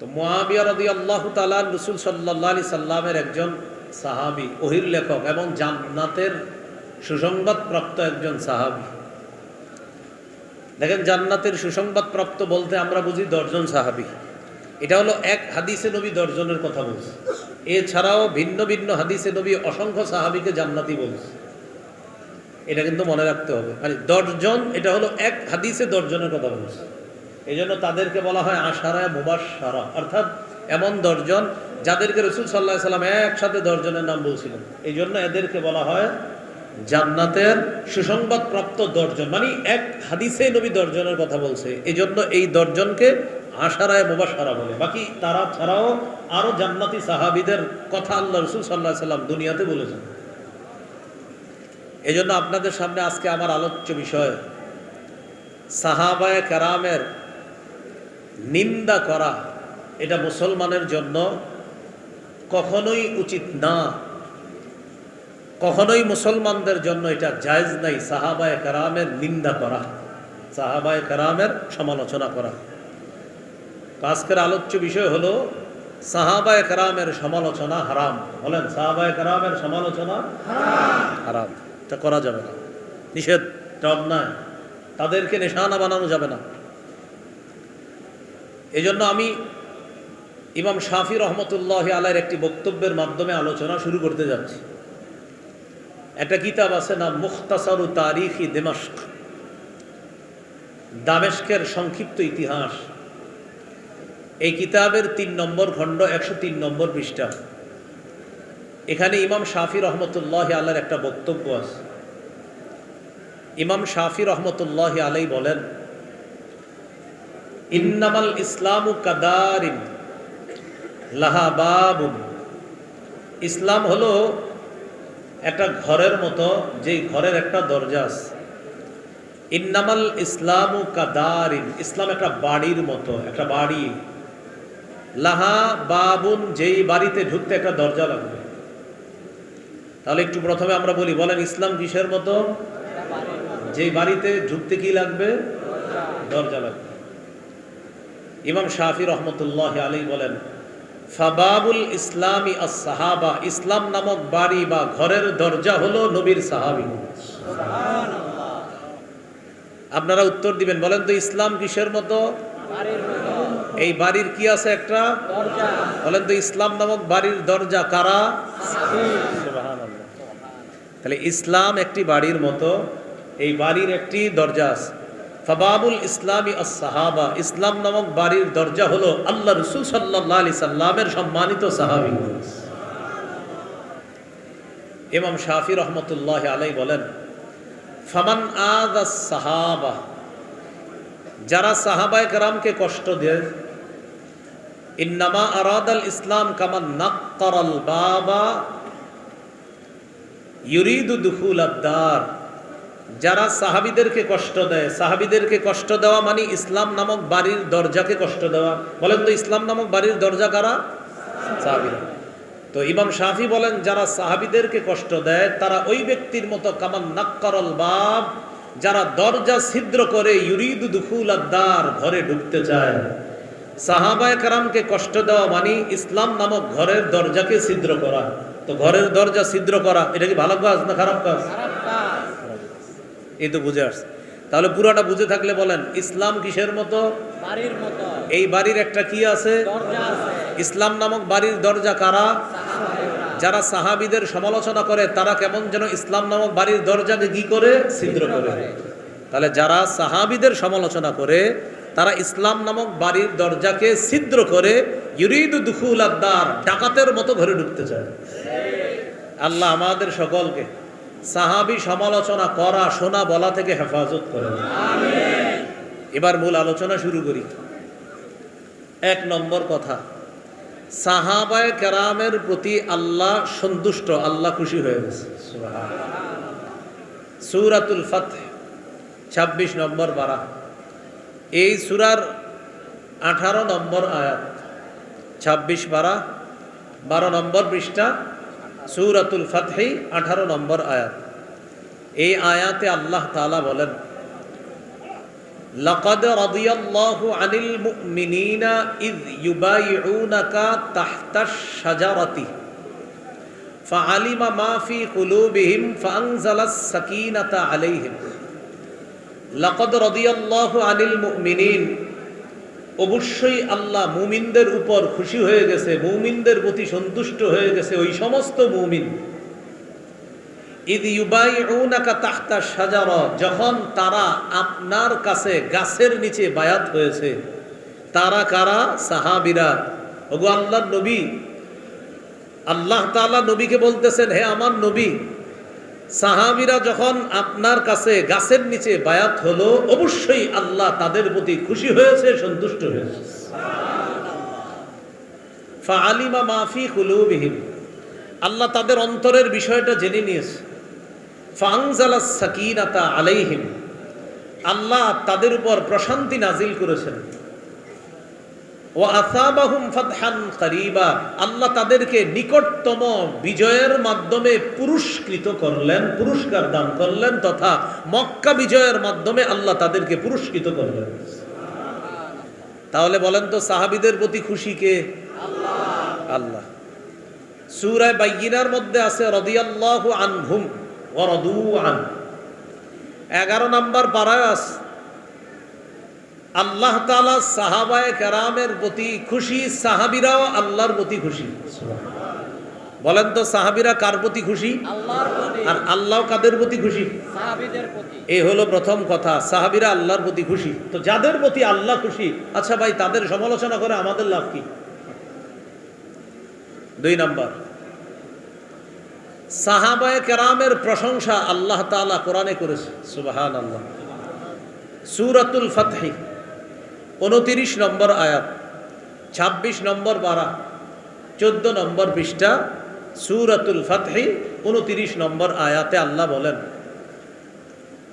তো মোয়াবিয়া রদি আল্লাহ তালা রসুল সাল্লাহ আলি সাল্লামের একজন সাহাবি ওহির লেখক এবং জান্নাতের সুসংবাদ প্রাপ্ত একজন সাহাবি। দেখেন, জান্নাতের সুসংবাদ প্রাপ্ত বলতে আমরা বুঝি দশজন সাহাবি। এটা হলো এক হাদিসে নবী দশজনের কথা বলছে। এছাড়াও ভিন্ন ভিন্ন হাদিসে নবী অসংখ্য সাহাবিকে জান্নাতি বলছে। এটা কিন্তু মনে রাখতে হবে। মানে দশজন, এটা হলো এক হাদিসে দশজনের কথা বলছে। এই জন্য তাদেরকে বলা হয় আশারায় মুবাস সারা অর্থাৎ এমন দশজন যাদেরকে রসুল সাল্লাহ সাল্লাম একসাথে দশজনের নাম বলছিলেন। এই জন্য এদেরকে বলা হয় জান্নাতের সুসংবাদ প্রাপ্ত দশজন। মানে এক হাদিসে নবী দশজনের কথা বলছে। এই জন্য এই দশজনকে আশারায় মুবাসারা বলে। বাকি তারা ছাড়াও আরও জান্নাতি সাহাবিদের কথা আল্লাহ রসুল সাল্লাহ সাল্লাম দুনিয়াতে বলেছেন। এই জন্য আপনাদের সামনে আজকে আমার আলোচ্য বিষয় সাহাবায় কারামের নিন্দা করা, এটা মুসলমানের জন্য কখনোই উচিত না। কখনোই মুসলমানদের জন্য এটা জায়জ নাই, সাহাবায় কারামের নিন্দা করা, সাহাবায় কারামের সমালোচনা করা। আজকের আলোচ্য বিষয় হলো, সাহাবায় কারামের সমালোচনা হারাম। বলেন, সাহাবায় কারামের সমালোচনা হারাম। এটা করা যাবে না। নিষেধ এটা অন্যায় তাদেরকে নিশানা বানানো যাবে না। এই জন্য আমি ইমাম শাফি রহমতুল্লাহ আলাইয়ের একটি বক্তব্যের মাধ্যমে আলোচনা শুরু করতে যাচ্ছি। একটা কিতাব আছে না মুখতাসারু তারিখি দেমাস্ক দামেস্কের সংক্ষিপ্ত ইতিহাস। এই কিতাবের তিন নম্বর খণ্ড একশো তিন নম্বর পৃষ্ঠা। এখানে ইমাম শাফি রহমতুল্লাহ আল্লাহর একটা বক্তব্য আছে। ইমাম শাফি রহমতুল্লাহ আলাই বলেন ইন্নামাল ইসলামু কাদারিন লাহাবাবুন ইসলাম হলো একটা ঘরের মতো যেই ঘরের একটা দরজা আছে। ইন্নামাল ইসলামু কাদারিন ইসলাম একটা বাড়ির মতো একটা বাড়ি। লাহা বাবুন যেই বাড়িতে ঢুকতে একটা দরজা লাগবে। তাহলে একটু প্রথমে আমরা বলি বলেন ইসলাম কিসের মতো? যেই বাড়িতে ঢুকতে কি লাগবে? দরজা লাগবে। ইমাম শাফি রহমতুল্লাহ আলী বলেন ফাবাবুল ইসলামী সাহাবা ইসলাম নামক বাড়ি বা ঘরের দরজা হলো নবীর সাহাবি। আপনারা উত্তর দিবেন বলেন তো ইসলাম কিসের মতো? এই বাড়ির কি আছে একটা? বলেন তো ইসলাম নামক বাড়ির দরজা কারা? তাহলে ইসলাম একটি বাড়ির মতো এই বাড়ির একটি দরজা আছে। ফাবাবুল ইসলামী সাহাবা ইসলাম নামক বাড়ির দরজা হলো আল্লাহ রসুল সাল্লাহ আলি সাল্লামের সম্মানিত সাহাবি। ইমাম শাফি রহমতুল্লাহ আলাই বলেন, ফামান আদ সাহাবা যারা সাহাবায় কারামকে কষ্ট দেয়, ইন্নামা আরাদাল ইসলাম কামান নাক্কারাল বাবা, ইউরিদু দুখুল আদার যারা সাহাবিদেরকে কষ্ট দেয়, সাহাবিদেরকে কষ্ট দেওয়া মানে ইসলাম নামক বাড়ির দরজাকে কষ্ট দেওয়া। বলেন তো ইসলাম নামক বাড়ির দরজা কারা? সাহাবিরা। তো ইমাম শাফি বলেন, যারা সাহাবিদেরকে কষ্ট দেয়, তারা ওই ব্যক্তির মতো কামান নাক্কারল বাব, যারা দরজা ছিদ্র করে ইউরিদ দুখুল আদার ঘরে ঢুকতে চায়। সাহাবায় কারামকে কষ্ট দেওয়া মানে ইসলাম নামক ঘরের দরজাকে ছিদ্র করা। তো ঘরের দরজা ছিদ্র করা, এটা কি ভালো কাজ না খারাপ কাজ? এই তো বুঝে আসছে। তাহলে পুরাটা বুঝে থাকলে বলেন ইসলাম কিসের মতো? বাড়ির মতো। এই বাড়ির একটা কি আছে? দরজা ইসলাম নামক বাড়ির দরজা কারা? যারা সাহাবিদের সমালোচনা করে তারা কেমন যেন ইসলাম নামক বাড়ির দরজাকে কি করে? ছিদ্র করে। তাহলে যারা সাহাবিদের সমালোচনা করে তারা ইসলাম নামক বাড়ির দরজাকে ছিদ্র করে ইউরিদু দুখুল আদার ডাকাতের মতো ঘরে ঢুকতে চায়। আল্লাহ আমাদের সকলকে সাহাবি সমালোচনা করা, শোনা, বলা থেকে হেফাজত করে। এবার মূল আলোচনা শুরু করি। এক নম্বর কথা, সাহাবায় কেরামের প্রতি আল্লাহ সন্তুষ্ট, আল্লাহ খুশি হয়ে গেছে। সুরাতুল ফাতে ছাব্বিশ নম্বর বারা। এই সুরার আঠারো নম্বর আয়াত, ছাব্বিশ বারা, বারো নম্বর পৃষ্ঠা সুরাতুল ফাতহি আঠারো নম্বর আয়াত এই আয়াতে আল্লাহ তালা বলেন لقد رضي الله عن المؤمنين إذ يبايعونك تحت الشجرة فعلم ما في قلوبهم فأنزل السكينة عليهم لقد رضي الله عن المؤمنين অবশ্যই আল্লাহ মুমিনদের উপর খুশি হয়ে গেছে, মুমিনদের প্রতি সন্তুষ্ট হয়ে গেছে ওই সমস্ত মুমিন। ইদ ইউবাইউনাকা তাহতা সাজারা যখন তারা আপনার কাছে গাছের নিচে বায়াত হয়েছে, তারা কারা? সাহাবিরা। ওগো আল্লাহর নবী, আল্লাহ তাআলা নবীকে বলতেছেন, হে আমার নবী সাহাবিরা যখন আপনার কাছে গাছের নিচে বায়াত হলো, অবশ্যই আল্লাহ তাদের প্রতি খুশি হয়েছে, সন্তুষ্ট হয়েছে। ফাআলিমা মাফি কুলুবিহিম। আল্লাহ তাদের অন্তরের বিষয়টা জেনে নিয়েছে। ফাংজালা সাকিনাতা আলাইহিম। আল্লাহ তাদের উপর প্রশান্তি নাজিল করেছেন। ও আসাবাহুম ফাতহান করিবা আল্লাহ তাদেরকে নিকটতম বিজয়ের মাধ্যমে পুরস্কৃত করলেন পুরস্কার দান করলেন তথা মক্কা বিজয়ের মাধ্যমে আল্লাহ তাদেরকে পুরস্কৃত করলেন। তাহলে বলেন তো সাহাবিদের প্রতি খুশি কে? আল্লাহ। সুরায় বাইয়িনার মধ্যে আছে রদিয়াল্লাহু আনহুম ওয়া রাদু আন। 11 নাম্বার পারায় আছে আল্লাহ তাআলা সাহাবায়ে কেরামের প্রতি খুশি সাহাবিরাও আল্লাহর প্রতি খুশি। বলেন তো সাহাবীরা কার প্রতি খুশি? আর আল্লাহ কাদের প্রতি খুশি? এই হলো প্রথম কথা সাহাবীরা আল্লাহর প্রতি খুশি। তো যাদের প্রতি আল্লাহ খুশি আচ্ছা ভাই তাদের সমালোচনা করে আমাদের লাভ কি? দুই নম্বর সাহাবায়ে কেরামের প্রশংসা আল্লাহ তাআলা কোরআনে করেছে। সুবাহান আল্লাহ সুরাতুল ফাতহি। উনতিরিশ নম্বর আয়াত ২৬ নম্বর বারা, চোদ্দ নম্বর পৃষ্ঠা, সুরাতুল ফাতহি, উনতিরিশ নম্বর আয়াতে আল্লাহ বলেন,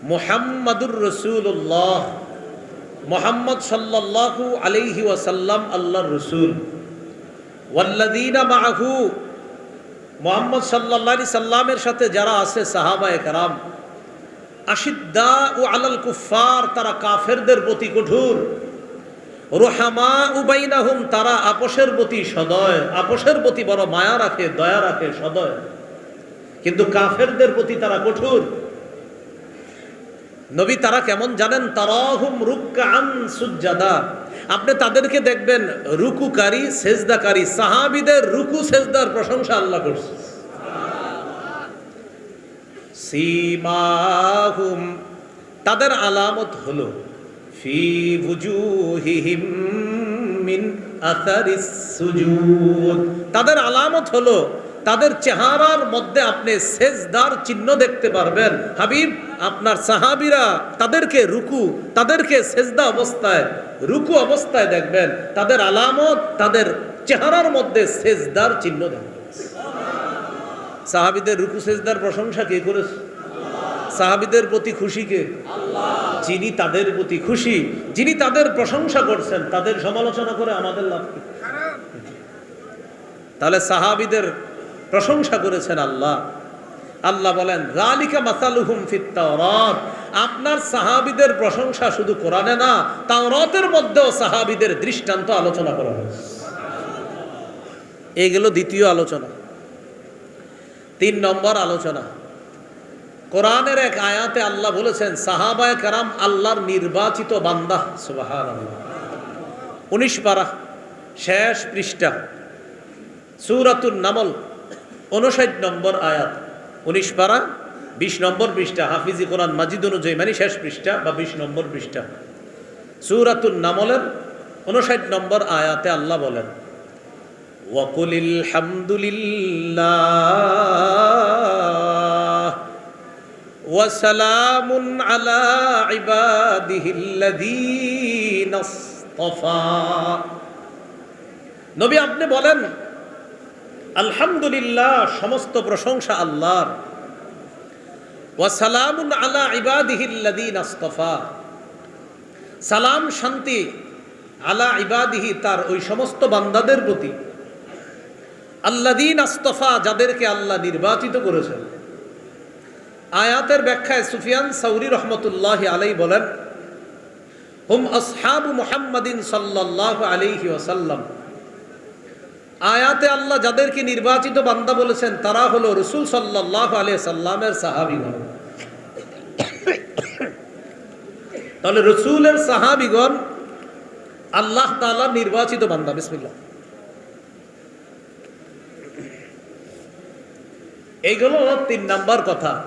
মোহাম্মদুর রসুল্লাহ মোহাম্মদ সাল্লাল্লাহু আলাইহি ওয়াসাল্লাম আল্লাহ রসুল। ওয়াল্লাদিনা মাহু মোহাম্মদ সাল্লাহ সাল্লামের সাথে যারা আছে সাহাবায়ে একরাম আশিদ্দা ও আলাল কুফার তারা কাফেরদের প্রতি কঠোর রোহামা উবাইনাহুম তারা আপোষের প্রতি সদয়, আপোষের প্রতি বড় মায়া রাখে, দয়া রাখে, সদয়। কিন্তু কাফেরদের প্রতি তারা কঠোর। নবী, তারা কেমন জানেন? তারাহুম রুক্কান সুজ্জাদা। আপনি তাদেরকে দেখবেন, রুকুকারী, সেজদাকারী, সাহাবিদের রুকু, সেজদার প্রশংসা আল্লাহ করছে। সীমাহুম, তাদের আলামত হলো ফি বুজুহিহিম মিন আসারিস সুজুদ। তাদের আলামত হলো, তাদের চেহারার মধ্যে আপনি সেজদার চিহ্ন দেখতে পারবেন। হাবিব, আপনার সাহাবিরা তাদেরকে রুকু, তাদেরকে সেজদা অবস্থায়, রুকু অবস্থায় দেখবেন। তাদের আলামত, তাদের চেহারার মধ্যে সেজদার চিহ্ন দেখবেন। সাহাবিদের রুকু, সেজদার প্রশংসা কে করেছে? সাহাবিদের প্রতি খুশি কে? যিনি তাদের প্রতি খুশি, যিনি তাদের প্রশংসা করছেন, তাদের সমালোচনা করে আমাদের লাভ তাহলে সাহাবিদের প্রশংসা করেছেন আল্লাহ। আল্লাহ বলেন, রালিকা মাসালুহুম ফিত তাওরাত। আপনার সাহাবিদের প্রশংসা শুধু কোরআনে না, তাওরাতের মধ্যেও সাহাবিদের দৃষ্টান্ত আলোচনা করা হয়েছে এই গেল দ্বিতীয় আলোচনা। তিন নম্বর আলোচনা। কোরআনের এক আয়াতে আল্লাহ বলেছেন, সাহাবায় কারাম আল্লাহর নির্বাচিত বান্দা। সুবাহান উনিশ পারা, শেষ পৃষ্ঠা সুরাতুর নামল উনষাট নম্বর আয়াত। উনিশ পারা, বিশ নম্বর পৃষ্ঠা, হাফিজি কোরআন মাজিদ অনুযায়ী মানে শেষ পৃষ্ঠা বা বিশ নম্বর পৃষ্ঠা। সুরাতুর নামলের উনষাট নম্বর আয়াতে আল্লাহ বলেন ওয়াকুলিল হামদুলিল্লাহ। وسلام على عباده الذين اصطفى নবী আপনি বলেন আলহামদুলিল্লাহ সমস্ত প্রশংসা আল্লাহর ওয়াসালামুন আলা ইবাদিহিল্লাদিন আস্তফা সালাম শান্তি আলা ইবাদিহি তার ওই সমস্ত বান্দাদের প্রতি আল্লাদিন আস্তফা যাদেরকে আল্লাহ নির্বাচিত করেছেন আয়াতের ব্যাখ্যায় সুফিয়ান সৌরি রহমতুল্লাহ আলাই বলেন, হুম আসহাবু মুহাম্মাদিন সাল্লাল্লাহু আলাইহি ওয়াসাল্লাম। আয়াতে আল্লাহ যাদেরকে নির্বাচিত বান্দা বলেছেন, তারা হলো রসুল সাল্লাল্লাহু আলাইহি সাল্লামের সাহাবীগণ। তাহলে রসুলের সাহাবীগণ আল্লাহ তাআলা নির্বাচিত বান্দা, বিসমিল্লাহ। এইগুলো তিন নাম্বার কথা।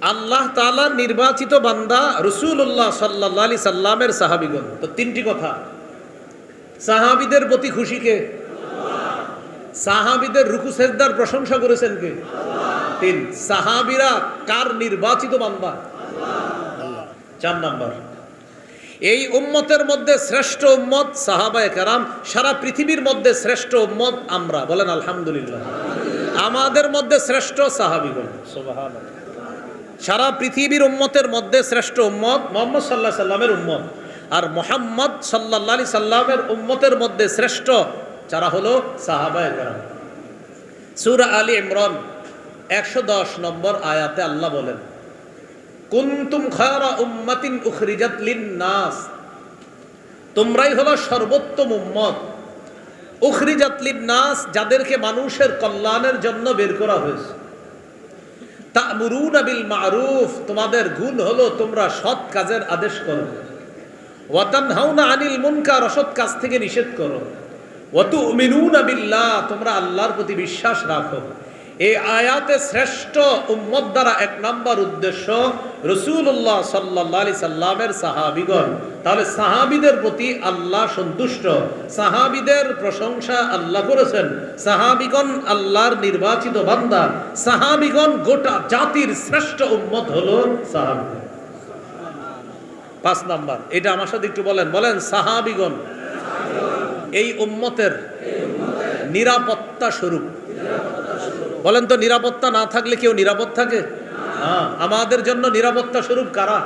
আল্লাহ তালা নির্বাচিত বান্দা রসুল্লাহ সাল্লাহ আলি সাল্লামের সাহাবিগণ। তো তিনটি কথা। সাহাবিদের প্রতি খুশিকে সাহাবিদের রুকু সেজদার প্রশংসা করেছেন কে? তিন। সাহাবিরা কার নির্বাচিত বান্দা? চার নাম্বার। এই উম্মতের মধ্যে শ্রেষ্ঠ উম্মত সাহাবায় কারাম, সারা পৃথিবীর মধ্যে শ্রেষ্ঠ উম্মত আমরা। বলেন আলহামদুলিল্লাহ। আমাদের মধ্যে শ্রেষ্ঠ সাহাবিগণ। সুবহানাল্লাহ। সারা পৃথিবীর উম্মতের মধ্যে শ্রেষ্ঠ উম্মত মোহাম্মদ সাল্লাহ সাল্লামের উম্মত। আর মোহাম্মদ সাল্লাহ সাল্লামের উম্মতের মধ্যে শ্রেষ্ঠ যারা হলো সাহাবায় কারাম। সুরা আলী ইমরান একশো দশ নম্বর আয়াতে আল্লাহ বলেন, কুন্তুম খায়রা উম্মাতিন উখরিজাত লিন-নাস। তোমরাই হলো সর্বোত্তম উম্মত। উখরিজাত লিন-নাস যাদেরকে মানুষের কল্যাণের জন্য বের করা হয়েছে। তা'মুরুনা বিল মারুফ, তোমাদের গুণ হলো তোমরা সৎ কাজের আদেশ করো। ওয়াতান হাউনা আনিল মুনকার, অসৎ কাজ থেকে নিষেধ করো। ওয়া মিনুনা বিল্লাহ, তোমরা আল্লাহর প্রতি বিশ্বাস রাখো। এই আয়াতে শ্রেষ্ঠ উম্মত দ্বারা এক নম্বর উদ্দেশ্য রসুল্লাহ সাল্লাহ আলি সাল্লামের সাহাবিগণ, তাহলে সাহাবিদের প্রতি আল্লাহ সন্তুষ্ট। সাহাবিদের প্রশংসা আল্লাহ করেছেন। সাহাবিগণ আল্লাহর নির্বাচিত বান্দা। সাহাবিগণ গোটা জাতির শ্রেষ্ঠ উম্মত হলো সাহাবিগণ। পাঁচ নাম্বার, এটা আমার সাথে একটু বলেন। বলেন, সাহাবিগণ, এই উম্মতের নিরাপত্তা স্বরূপ। বলেন তো, নিরাপত্তা না থাকলে কেউ নিরাপদ থাকে? আমাদের জন্য নিরাপত্তা স্বরূপ কারা?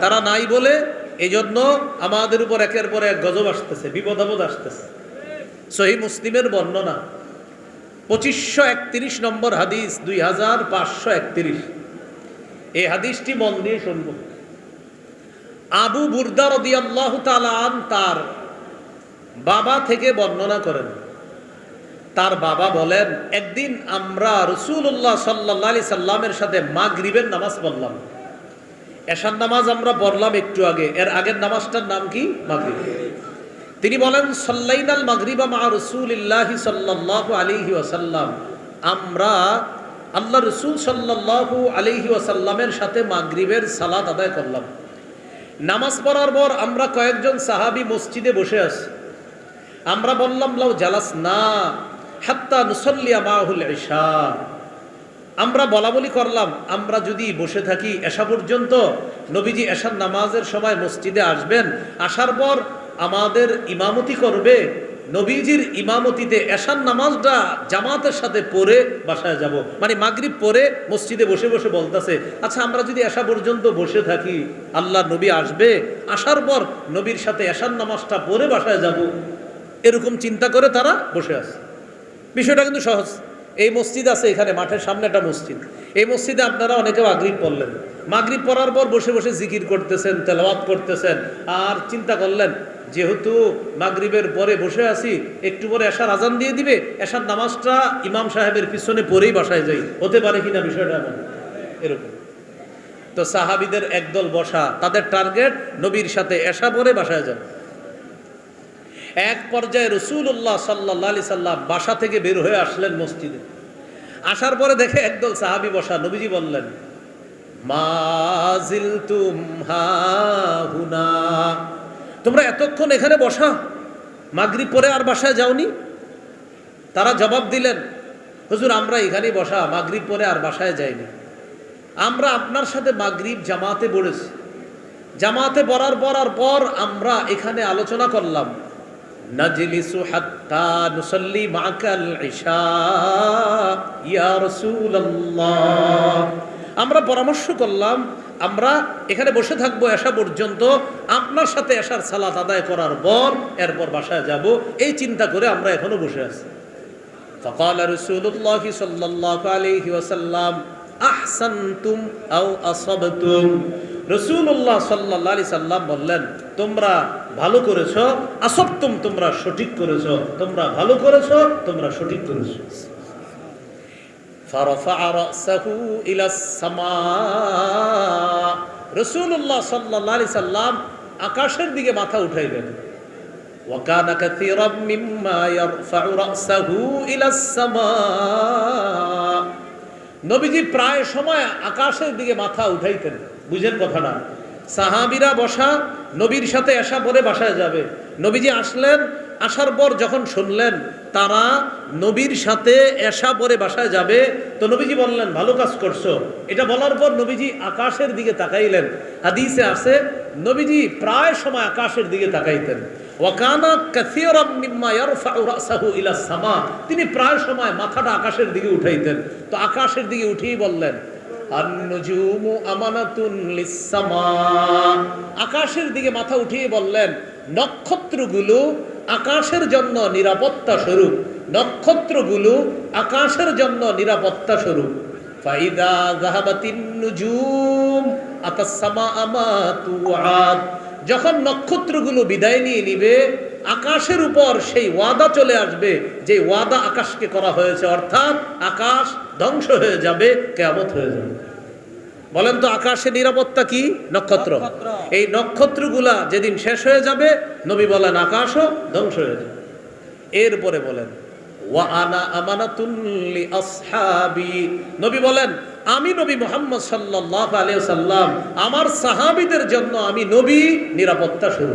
তারা নাই বলে এই জন্য আমাদের উপর একের পর এক গজব আসতেছে, বিপদ আপদ আসতেছে। সহি মুসলিমের বর্ণনা, পঁচিশশো একত্রিশ নম্বর হাদিস, দুই হাজার পাঁচশো একত্রিশ। এই হাদিসটি মন দিয়ে শুনব। আবু বুরদা রদিয়াল্লাহু তাআলা তার বাবা থেকে বর্ণনা করেন। তার বাবা বলেন, একদিন আমরা রসুল্লাহ সাল্লাহ আলি সাল্লামের সাথে মাগরিবের নামাজ পড়লাম। এশার নামাজ আমরা পড়লাম একটু আগে। এর আগের নামাজটার নাম কি? মাগরিব। তিনি বলেন, সাল্লাইনাল মাগরিবা মা রসুলিল্লাহ সাল্লাহ আলিহি ওয়াসাল্লাম। আমরা আল্লাহ রসুল সাল্লাহু আলিহি ওয়াসাল্লামের সাথে মাগরিবের সালাত আদায় করলাম। নামাজ পড়ার পর আমরা কয়েকজন সাহাবি মসজিদে বসে আছি। আমরা বললাম, লাউ জালাস না হাত্তা নুসল্লিয়া মাহুল ঈশা। আমরা বলা বলি করলাম, আমরা যদি বসে থাকি এশা পর্যন্ত, নবীজি এশার নামাজের সময় মসজিদে আসবেন, আসার পর আমাদের ইমামতি করবে, নবীজির ইমামতিতে এশার নামাজটা জামাতের সাথে পড়ে বাসায় যাব। মানে মাগরিব পরে মসজিদে বসে বসে বলতেছে আচ্ছা আমরা যদি এশা পর্যন্ত বসে থাকি, আল্লাহ নবী আসবে, আসার পর নবীর সাথে এশার নামাজটা পরে বাসায় যাব। এরকম চিন্তা করে তারা বসে আছে। বিষয়টা কিন্তু সহজ। এই মসজিদ আছে এখানে, মাঠের সামনে একটা মসজিদ। এই মসজিদে আপনারা অনেকে মাগরিব পড়লেন। মাগরিব পড়ার পর বসে বসে জিকির করতেছেন, তেলাওয়াত করতেছেন, আর চিন্তা করলেন, যেহেতু মাগরিবের পরে বসে আছি, একটু পরে এশার আজান দিয়ে দিবে, এশার নামাজটা ইমাম সাহেবের পিছনে পরেই বাসায় যাই। হতে পারে কিনা বিষয়টা এমন? এরকম। তো সাহাবিদের একদল বসা, তাদের টার্গেট নবীর সাথে এশা পরে বাসায় যাবে এক পর্যায়ে রসুল্লাহ সাল্লাহ আলি সাল্লাম বাসা থেকে বের হয়ে আসলেন মসজিদে। আসার পরে দেখে একদল সাহাবি বসা, নবীজি বললেন মাজিল তোমরা এতক্ষণ এখানে বসা? মাগরি পরে আর বাসায় যাওনি? তারা জবাব দিলেন, হুজুর, আমরা এখানেই বসা, মাগরিব পরে আর বাসায় যাইনি। আমরা আপনার সাথে মাগরিব জামাতে পড়েছি। জামাতে পড়ার পর আর পর আমরা এখানে আলোচনা করলাম। নাজলিসু হাত্তা নুসাল্লি মাকাল ইশা ইয়া রাসূলুল্লাহ আমরা পরামর্শ করলাম আমরা এখানে বসে থাকবো এসা পর্যন্ত আপনার সাথে এসার সালাত আদায় করার পর এরপর বাসায় যাব এই চিন্তা করে আমরা এখনো বসে আছি فقال رسول الله صلى الله عليه وسلم أحسنتم أو أصبتم রসুল্লাহ সাল্লাহ আলি সাল্লাম বললেন তোমরা ভালো করেছ আসপ্তম তোমরা সঠিক করেছ তোমরা ভালো করেছ তোমরা সঠিক করেছ فرفع رأسه إلى السماء রসুল্লাহ সাল্লাহ আলি সাল্লাম আকাশের দিকে মাথা উঠাইলেন وكان كثيرا مما يرفع رأسه إلى السماء নবীজি প্রায় সময় আকাশের দিকে মাথা উঠাইতেন বুঝেন কথাটা সাহাবিরা বসা, নবীর সাথে এসা পরে বাসায় যাবে। নবীজি আসলেন, আসার পর যখন শুনলেন, তারা নবীর সাথে এসা পরে বাসায় যাবে, তো নবীজি বললেন, ভালো কাজ করছ। এটা বলার পর নবীজি আকাশের দিকে তাকাইলেন। হাদিসে আছে, নবীজি প্রায় সময় আকাশের দিকে তাকাইতেন। ওয়াকানা সামা। তিনি প্রায় সময় মাথাটা আকাশের দিকে উঠাইতেন। তো আকাশের দিকে উঠিয়ে বললেন আকাশের দিকে মাথা উঠিয়ে বললেন, নক্ষত্রগুলো আকাশের জন্য নিরাপত্তা স্বরূপ। নক্ষত্রগুলো আকাশের জন্য নিরাপত্তা স্বরূপ। যখন নক্ষত্রগুলো বিদায় নিয়ে নিবে আকাশের উপর সেই ওয়াদা চলে আসবে যে ওয়াদা আকাশকে করা হয়েছে অর্থাৎ আকাশ ধ্বংস হয়ে যাবে কেয়ামত হয়ে যাবে। বলেন তো আকাশে নিরাপত্তা কি? নক্ষত্র। এই নক্ষত্রগুলা যেদিন শেষ হয়ে যাবে নবী বলেন আকাশও ধ্বংস হয়ে যাবে। এরপরে বলেন ওয়া আনা আমানাতুন নবী বলেন আমি নবী মোহাম্মদ সাল্লাল্লাহু আলাইহি সাল্লাম আমার সাহাবীদের জন্য আমি নবী নিরাপত্তা শুরু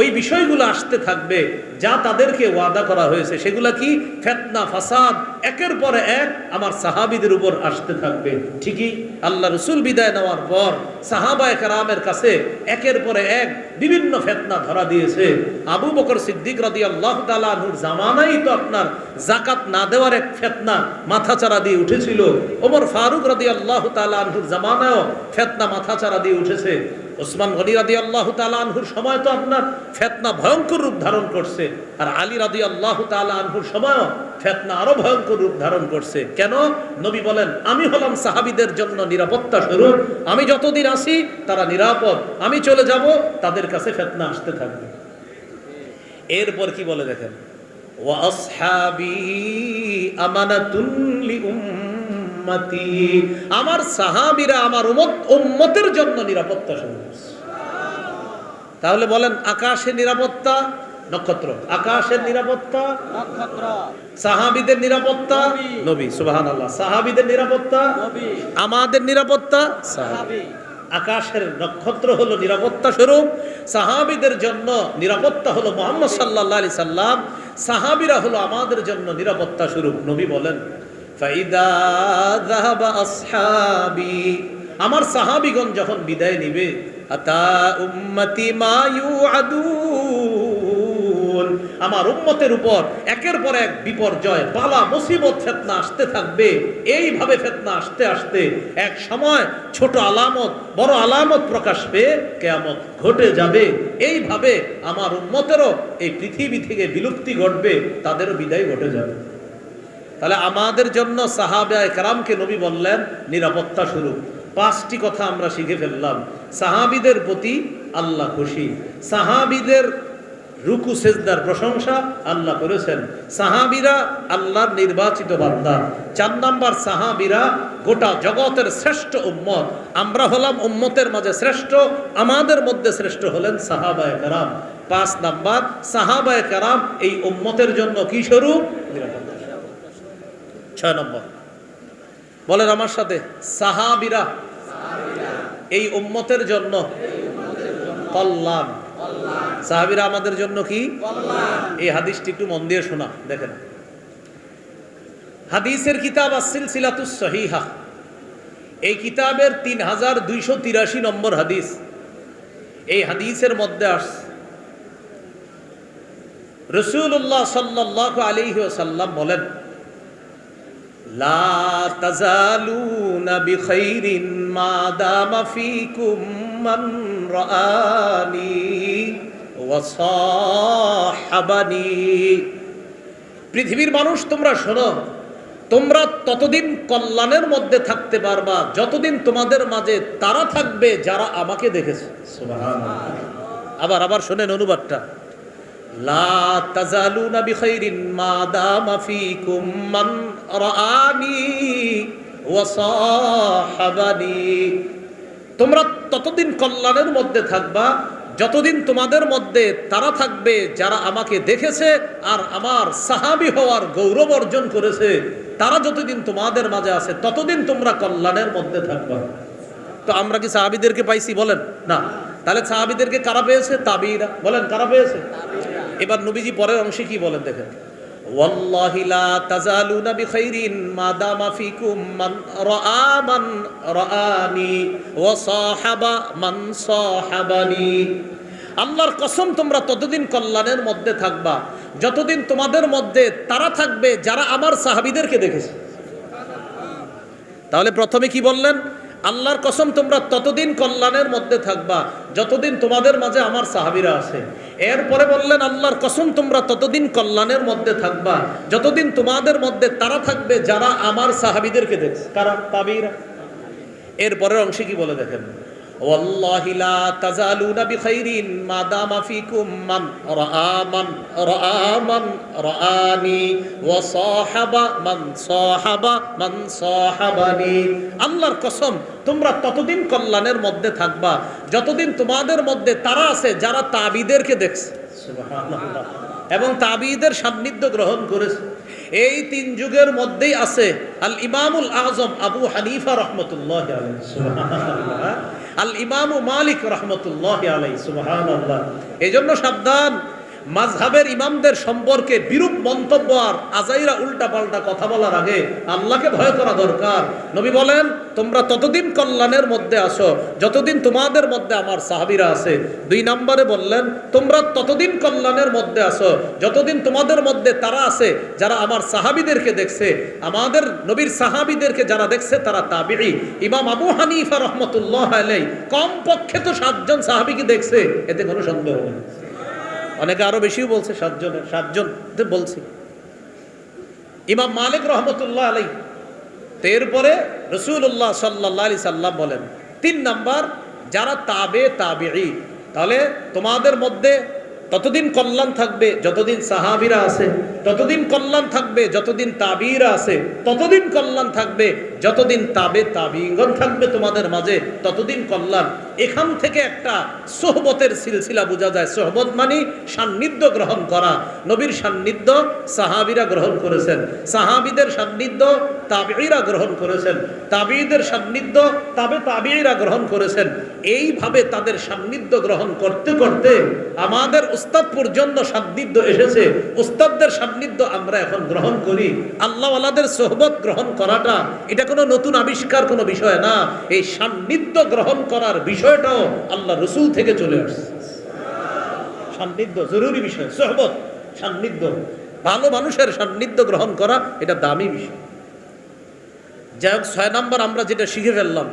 ওই বিষয়গুলো আসতে থাকবে, যা তাদেরকে ওয়াদা করা হয়েছে, সেগুলা কি? ফেতনা, ফাসাদ, একের পরে এক আমার সাহাবীদের উপর আসতে থাকবে। ঠিকই? আল্লাহ রসুল বিদায় নেওয়ার পর সাহাবায় কারামের কাছে একের পরে এক বিভিন্ন ফেতনা ধরা দিয়েছে। আবু বকর সিদ্দিক রাদি আল্লাহ তালুর জামানাই তো আপনার জাকাত না দেওয়ার এক ফেতনা মাথাচাড়া দিয়ে উঠেছিল। ওমর ফারুক রাদি আল্লাহ তালুর জামানায়ও ফেতনা মাথাচাড়া দিয়ে উঠেছে। ওসমান গনি রাদি আল্লাহ আনহুর সময় তো আপনার ফেতনা ভয়ঙ্কর রূপ ধারণ করছে। আর আলী রাদি আল্লাহ আনহুর সময়ও ফেতনা আরও ভয়ঙ্কর রূপ ধারণ করছে। কেন? নবী বলেন, আমি হলাম সাহাবিদের জন্য নিরাপত্তা স্বরূপ। আমি যতদিন আসি তারা নিরাপদ। আমি চলে যাব, তাদের কাছে ফেতনা আসতে থাকবে। এরপর কি বলে দেখেন? ওয়াসহাবি আমানাতুন লিউম্মতি আমার সাহাবীরা আমার উম্মত উম্মতের জন্য নিরাপত্তা স্বরূপ তাহলে বলেন আকাশের নিরাপত্তা নক্ষত্র। আকাশের নিরাপত্তা নক্ষত্র। সাহাবীদের নিরাপত্তা নবী। সুবাহান আল্লাহ সাহাবীদের নিরাপত্তা নবী। আমাদের নিরাপত্তা সাহাবী। সাহাবী। আকাশের নক্ষত্র হলো নিরাপত্তা স্বরূপ। সাহাবিদের জন্য নিরাপত্তা হলো মোহাম্মদ সাল্লাহ আলি সাল্লাম। সাহাবিরা হলো আমাদের জন্য নিরাপত্তা স্বরূপ। নবী বলেন আমার সাহাবিগণ যখন বিদায় নিবে উম্মতি মা ইউআদুন, আমার উম্মতের উপর একের পর এক বিপর্যয়, বালা, মুসিবত, ফেতনা আসতে থাকবে। এইভাবে ফেতনা আসতে আসতে এক সময় ছোট আলামত, বড় আলামত প্রকাশ পেয়ে কেয়ামত ঘটে যাবে। এইভাবে আমার উম্মতেরও এই পৃথিবী থেকে বিলুপ্তি ঘটবে, তাদেরও বিদায় ঘটে যাবে। তাহলে আমাদের জন্য সাহাবে কারামকে নবী বললেন, নিরাপত্তা স্বরূপ পাঁচটি কথা আমরা শিখে ফেললাম। সাহাবিদের প্রতি আল্লাহ খুশি। সাহাবিদের রুকু, সেজদার প্রশংসা আল্লাহ করেছেন। সাহাবিরা আল্লাহর নির্বাচিত বান্দা। চার নাম্বার, সাহাবিরা গোটা জগতের শ্রেষ্ঠ উম্মত। আমরা হলাম উম্মতের মাঝে শ্রেষ্ঠ, আমাদের মধ্যে শ্রেষ্ঠ হলেন সাহাবায় কারাম পাঁচ নাম্বার সাহাবায় কারাম এই উম্মতের জন্য কি স্বরূপ নিরাপত্তা। ছয় নম্বর। বলেন আমার সাথে, সাহাবিরা এই উম্মতের জন্য কল্যাণ সাহাবিরা আমাদের জন্য কি? এই হাদিসটি একটু মন দিয়ে শোনা, দেখেন। হাদিসের কিতাব আসিল সিলাতুস সহিহা। এই কিতাবের তিন হাজার দুইশো তিরাশি নম্বর হাদিস। এই হাদিসের মধ্যে আস রসুল্লাহ সাল্লাহ আলী সাল্লাম বলেন লা পৃথিবীর মানুষ, তোমরা শোনো, তোমরা ততদিন কল্যাণের মধ্যে থাকতে পারবা, যতদিন তোমাদের মাঝে তারা থাকবে, যারা আমাকে দেখেছে। আবার আবার শোনেন অনুবাদটা। তোমরা ততদিন কল্যাণের মধ্যে থাকবা, যতদিন তোমাদের মধ্যে তারা থাকবে, যারা আমাকে দেখেছে আর আমার সাহাবি হওয়ার গৌরব অর্জন করেছে, তারা যতদিন তোমাদের মাঝে আছে, ততদিন তোমরা কল্যাণের মধ্যে থাকবা। তো আমরা কি সাহাবিদেরকে পাইছি বলেন? না। তাহলে সাহাবিদেরকে কারা পেয়েছে? তাবিরা। বলেন, কারা পেয়েছে? এবার নবীজি পরের অংশে কি বলেন দেখেন والله لا تزالون بخير ما دام فيكم من رأى من رآني وصاحب من صاحبني আল্লাহর কসম তোমরা ততদিন কল্যাণের মধ্যে থাকবা যতদিন তোমাদের মধ্যে তারা থাকবে যারা আমার সাহাবিদেরকে দেখেছে তাহলে প্রথমে কি বললেন আল্লাহর কসম, তোমরা ততদিন কল্যাণের মধ্যে থাকবা, যতদিন তোমাদের মাঝে আমার সাহাবিরা আছে। এরপরে বললেন, আল্লাহর কসম, তোমরা ততদিন কল্যাণের মধ্যে থাকবা, যতদিন তোমাদের মধ্যে তারা থাকবে, যারা আমার সাহাবিদেরকে দেখছে। কারা? তাবিরা। এরপরের অংশে কি বলে দেখেন? والله لا تزالون بخير ما دام فيكم من رأى من رأى من رآني وصاحب من صاحب من صاحبني আল্লাহর কসম তোমরা ততদিন কল্যাণের মধ্যে থাকবা যতদিন তোমাদের মধ্যে তারা আছে যারা তাবিদেরকে দেখছে সুবহানাল্লাহ। এবং তাবিদের সান্নিধ্য গ্রহণ করেছে এই তিন যুগের মধ্যেই আছে আল ইমামুল আজম আবু হানিফা রহমতুল্লাহ আল ইমামু মালিক রহমতুল্লাহ আলাই সুবাহ এই জন্য সাবধান মাঝহাবের ইমামদের সম্পর্কে বিরূপ মন্তব্য আর আজাইরা উল্টা পাল্টা কথা বলার আগে আল্লাহকে ভয় করা দরকার। নবী বলেন, তোমরা ততদিন কল্যাণের মধ্যে আসো যতদিন তোমাদের মধ্যে আমার সাহাবিরা আছে। দুই নম্বরে বললেন, তোমরা ততদিন কল্যাণের মধ্যে আসো যতদিন তোমাদের মধ্যে তারা আছে, যারা আমার সাহাবিদেরকে দেখছে। আমাদের নবীর সাহাবিদেরকে যারা দেখছে, তারা তাবিঈ। ইমাম আবু হানিফা রহমতুল্লাহ আলাই কম পক্ষে তো সাতজন সাহাবিকে দেখছে, এতে কোনো সন্দেহ নেই। অনেকে আরও বেশিও বলছে, সাতজনের, সাতজন বলছি। ইমাম মালিক রহমতুল্লাহ আলাই এরপরে রসুল্লাহ সাল্লাহ আলি সাল্লাম বলেন, তিন নাম্বার, যারা তাবে তাবে তাহলে তোমাদের মধ্যে ততদিন কল্যাণ থাকবে, যতদিন সাহাবিরা আছে, ততদিন কল্যাণ থাকবে, যতদিন তাবিরা আছে, ততদিন কল্যাণ থাকবে, যতদিন তাবে তাবিগণ থাকবে তোমাদের মাঝে, ততদিন কল্যাণ। এখান থেকে একটা সোহবতের সিলসিলা বোঝা যায়। সোহবত মানে সান্নিধ্য গ্রহণ করা। নবীর সান্নিধ্য সাহাবিরা গ্রহণ করেছেন। সাহাবিদের সান্নিধ্য তাবিরা গ্রহণ করেছেন। তাবিদের সান্নিধ্য তাবে তাবিরা গ্রহণ করেছেন। এইভাবে তাদের সান্নিধ্য গ্রহণ করতে করতে আমাদের উস্তাদ পর্যন্ত সান্নিধ্য এসেছে। উস্তাদদের সান্নিধ্য আমরা এখন গ্রহণ করি। আল্লাহওয়ালাদের সোহবত গ্রহণ করাটা এটা কোনো নতুন আবিষ্কার, কোনো বিষয় না। এই সান্নিধ্য গ্রহণ করার বিষয়টাও আল্লাহ রসুল থেকে চলে আসছে। সান্নিধ্য, জরুরি বিষয়, সোহবত, সান্নিধ্য। ভালো মানুষের সান্নিধ্য গ্রহণ করা এটা দামি বিষয়। যাই হোক, ছয় নম্বর আমরা যেটা শিখে ফেললাম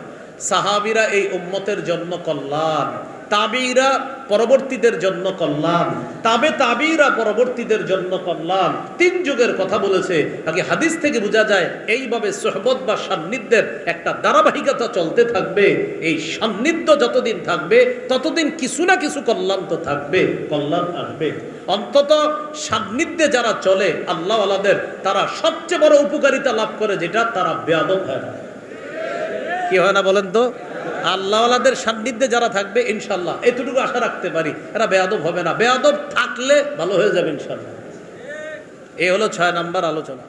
সাহাবিরা এই উম্মতের জন্য কল্যাণ, তাবিরা পরবর্তীদের জন্য কল্যাণ, তাবে তাবিরা পরবর্তীদের জন্য কল্যাণ। তিন যুগের কথা বলেছে। আগে হাদিস থেকে বোঝা যায়, এইভাবে সোহবত বা সান্নিধ্যের একটা ধারাবাহিকতা চলতে থাকবে। এই সান্নিধ্য যতদিন থাকবে, ততদিন কিছু না কিছু কল্যাণ তো থাকবে, কল্যাণ আসবে। অন্তত সান্নিধ্যে যারা চলে, আল্লাহওয়ালাদের, তারা সবচেয়ে বড় উপকারিতা লাভ করে যেটা, তারা বেয়াদব হয় কি হয় না বলেন তো? আল্লাহওয়ালাদের সান্নিধ্যে যারা থাকবে ইনশাল্লাহ এতটুকু আশা রাখতে পারি। এরা বেয়াদব হবে না। বেয়াদব থাকলে ভালো হয়ে যাবে ইনশাল্লাহ এ হলো ছয় নাম্বার আলোচনা।